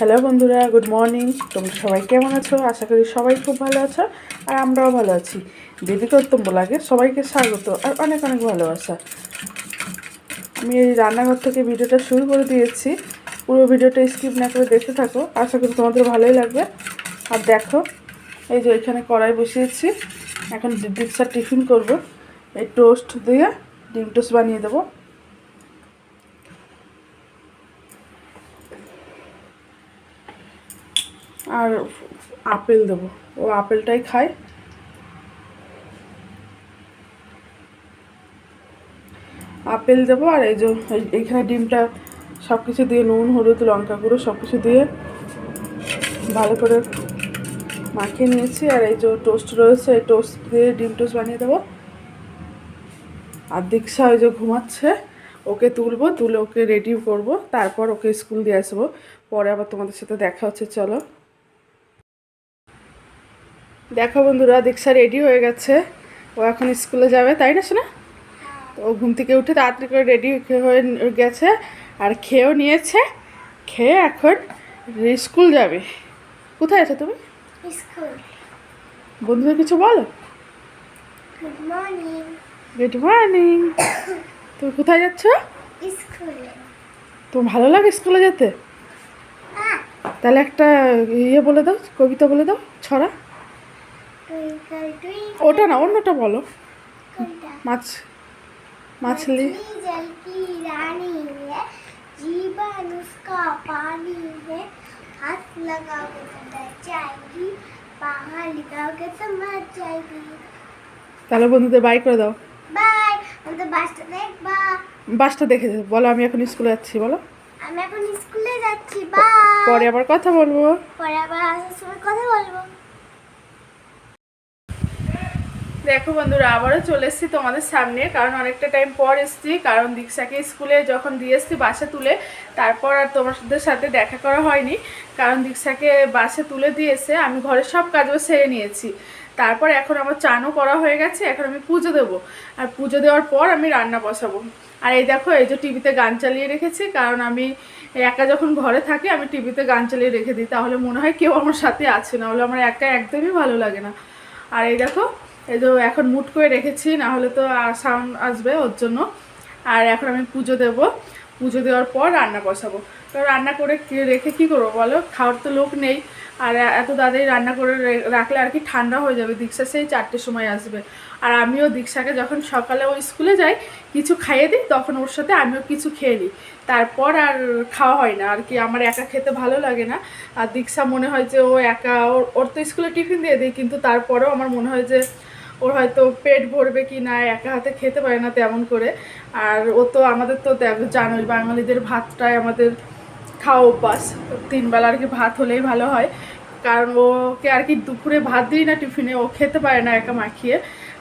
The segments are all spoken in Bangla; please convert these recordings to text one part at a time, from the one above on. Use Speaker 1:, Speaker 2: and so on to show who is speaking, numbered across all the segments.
Speaker 1: হ্যালো বন্ধুরা, গুড মর্নিং। তোমরা সবাই কেমন আছো? আশা করি সবাই খুব ভালো আছো, আর আমরাও ভালো আছি। দিদি কর্তব্য লাগে সবাইকে স্বাগত, আর অনেক অনেক ভালোবাসা। আমি এই রান্নাঘর থেকে ভিডিওটা শুরু করে দিয়েছি। পুরো ভিডিওটা স্কিপ না করে দেখতে থাকো, আশা করি তোমাদের ভালোই লাগবে। আর দেখো, এই যে এখানে কড়াই বসিয়েছি, এখন দীক্ষা টিফিন করব। এই টোস্ট দিয়ে ডিম টোস্ট বানিয়ে দেবো। আর আপেল দেবো। ও আপেলটাই খায়। আপেল দেবো আর এই যে এই- এইখানে ডিমটা সব কিছু দিয়ে নুন, হলুদ, লঙ্কা গুঁড়ো সব কিছু দিয়ে ভালো করে মাখিয়ে নিয়েছি। আর এই যে টোস্ট রয়েছে, এই টোস্ট দিয়ে ডিম টোস্ট বানিয়ে দেবো। আর দীক্ষা ওই যে ঘুমাচ্ছে, ওকে তুলবো, তুলে ওকে রেডি করব। তারপর ওকে স্কুল দিয়ে আসব। পরে আবার তোমাদের সাথে দেখা হচ্ছে, চলো। দেখো বন্ধুরা দীক্ষা রেডি হয়ে গেছে। ও এখন স্কুলে যাবে তাই না শোনা তো ও ঘুম থেকে উঠে তাড়াতাড়ি করে রেডি হয়ে গেছে আর খেয়েও নিয়েছে। খেয়ে এখন স্কুল যাবে। কোথায় আছো তুমি? বন্ধুদের কিছু বলো?
Speaker 2: গুড মর্নিং
Speaker 1: গুড মর্নিং তুমি কোথায় যাচ্ছ?
Speaker 2: স্কুলে।
Speaker 1: তোমার ভালো লাগে স্কুলে যেতে? তাহলে একটা ইয়ে বলে দাও কবিতা বলে দাও ছড়া। ওটা না অন্যটা বলো
Speaker 2: কোনটা
Speaker 1: মাছ মাছলি
Speaker 2: मछली जल की रानी है जीवन उसका पानी है हाथ लगाओगे तो डर जाएगी बाहर लगाओगे तो मर जाएगी
Speaker 1: তাহলে বন্ধুদের বাই করে দাও
Speaker 2: বাই আমি তো বাসটা দেখবা
Speaker 1: বাসটা দেখে যাও। বলো আমি এখন স্কুলে যাচ্ছি বলো
Speaker 2: আমি এখন স্কুলে যাচ্ছি বাই
Speaker 1: পরে আবার কথা বলবো
Speaker 2: পরে আবার আসার সময় কথা বলবো
Speaker 1: দেখো বন্ধুরা, আবারও চলে এসেছি তোমাদের সামনে, কারণ অনেকটা টাইম পর এসেছি, কারণ দীক্ষাকে স্কুলে যখন দিয়ে এসেছি বাসে তুলে, তারপর আর তোমাদের সাথে দেখা করা হয়নি, কারণ দীক্ষাকে বাসে তুলে দিয়ে এসে আমি ঘরের সব কাজও সেরে নিয়েছি। তারপর এখন আমার চানও করা হয়ে গেছে, এখন আমি পুজো দেবো, আর পুজো দেওয়ার পর আমি রান্না বসাবো। আর এই দেখো, এই যে টিভিতে গান চালিয়ে রেখেছি, কারণ আমি একা যখন ঘরে থাকি, আমি টিভিতে গান চালিয়ে রেখে দিই, তাহলে মনে হয় কেউ আমার সাথে আছে, না হলে আমার একা একদমই ভালো লাগে না। আর এই দেখো এই যে এখন মুট করে রেখেছি না হলে তো সাউন্ড আসবে ওর জন্য। আর এখন আমি পুজো দেব। পুজো দেওয়ার পর রান্না বসাবো। তো রান্না করে রেখে কি করব বলো? খাওয়ার তো লোক নেই। আর এত তাড়াতাড়ি রান্না করে রাখলে আর কি ঠান্ডা হয়ে যাবে। দীক্ষা সেই চারটের সময় আসবে। আর আমিও দীক্ষাকে যখন সকালে ওই স্কুলে যাই, কিছু খাইয়ে দিই, তখন ওর সাথে আমিও কিছু খেয়ে নিই। তারপর আর খাওয়া হয় না। আর কি আমার একা খেতে ভালো লাগে না। আর দীক্ষা মনে হয় যে ও একা, ওর ওর তো স্কুলে টিফিন দিয়ে দিই, কিন্তু তারপরেও আমার মনে হয় যে ওর হয়তো পেট ভরবে কি না, একা হাতে খেতে পারে না তেমন করে। আর ও তো আমাদের তো জানোই বাঙালিদের ভাতটাই আমাদের খাওয়া অভ্যাস। তিনবেলা আর কি ভাত হলেই ভালো হয়। কারণ ওকে আর কি দুপুরে ভাত দিই না টিফিনে, ও খেতে পারে না একা মাখিয়ে।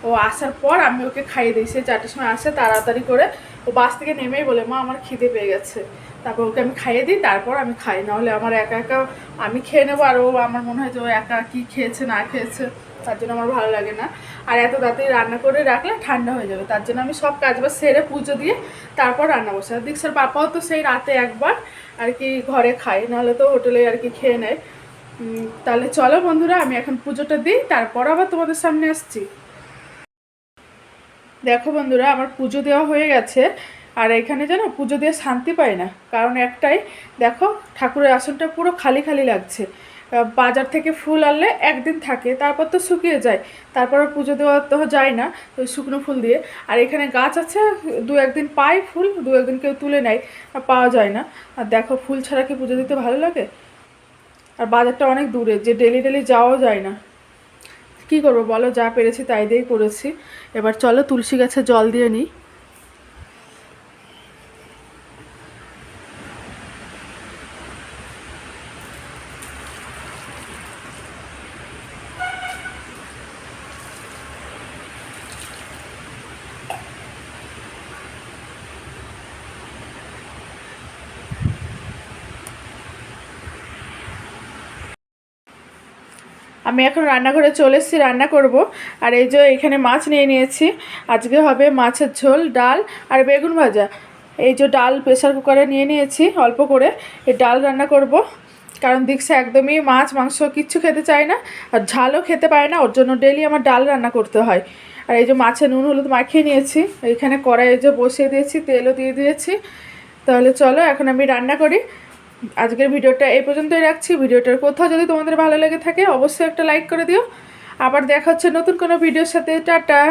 Speaker 1: ও আসার পর আমি ওকে খাইয়ে দিই, সে চারটের সময় আসে তাড়াতাড়ি করে। ও বাস থেকে নেমেই বলে, মা, আমার খিদে পেয়ে গেছে। তারপর ওকে আমি খাইয়ে দিই, তারপর আমি খাই। নাহলে আমার একা একা আমি খেয়ে নেব, আর ও আমার মনে হয় যে ও একা কী খেয়েছে, না খেয়েছে। তার জন্য আমার ভালো লাগে না। আর এত তাড়াতাড়ি রান্না করে রাখলে ঠান্ডা হয়ে যাবে। তার জন্য আমি সব কাজ বাজ সেরে পুজো দিয়ে তারপর রান্না বসে আর দীক্ষার পাপাও তো সেই রাতে একবার আর কি ঘরে খায়, নাহলে তো হোটেলে আর কি খেয়ে নেয়। তাহলে চলো বন্ধুরা, আমি এখন পুজোটা দিই, তারপর আবার তোমাদের সামনে আসছি। দেখো বন্ধুরা, আমার পুজো দেওয়া হয়ে গেছে। আর এখানে যেন পুজো দিয়ে শান্তি পাই না। কারণ একটাই, দেখো, ঠাকুরের আসনটা পুরো খালি খালি লাগছে। বাজার থেকে ফুল আনলে একদিন থাকে, তারপর তো শুকিয়ে যায়। তারপর পুজো দেওয়া তো যায় না শুকনো ফুল দিয়ে। আর এখানে গাছ আছে, দু একদিন পাই ফুল, দু একদিন কেউ তুলে নেয়, আর পাওয়া যায় না। আর দেখো, ফুল ছাড়া কি পুজো দিতে ভালো লাগে? আর বাজারটা অনেক দূরে, যে ডেলি ডেলি যাওয়াও যায় না। কি করব বলো, যা পেরেছি তাই দিয়েই করেছি। এবার চলো তুলসী গাছে জল দিয়ে নিই। আমি এখন রান্নাঘরে চলে এসেছি, রান্না করব। আর এই যে এখানে মাছ নিয়ে নিয়েছি। আজকে হবে মাছের ঝোল, ডাল আর বেগুন ভাজা। এই যে ডাল প্রেসার কুকারে নিয়ে নিয়েছি, অল্প করে। এই ডাল রান্না করব। কারণ দীক্ষা একদমই মাছ, মাংস কিচ্ছু খেতে চায় না আর ঝালও খেতে পারে না। ওর জন্য ডেলি আমার ডাল রান্না করতে হয়। আর এই যে মাছে নুন, হলুদ মাখিয়ে নিয়েছি। এইখানে কড়াইয়ে যে বসিয়ে দিয়েছি, তেলও দিয়ে দিয়েছি। তাহলে চলো, এখন আমি রান্না করি। আজকের ভিডিওটা এই পর্যন্তই রাখছি। ভিডিওটার কোথাও যদি তোমাদের ভালো লেগে থাকে, অবশ্যই একটা লাইক করে দিও। আবার দেখা হচ্ছে নতুন কোনো ভিডিওর সাথে। টাটা।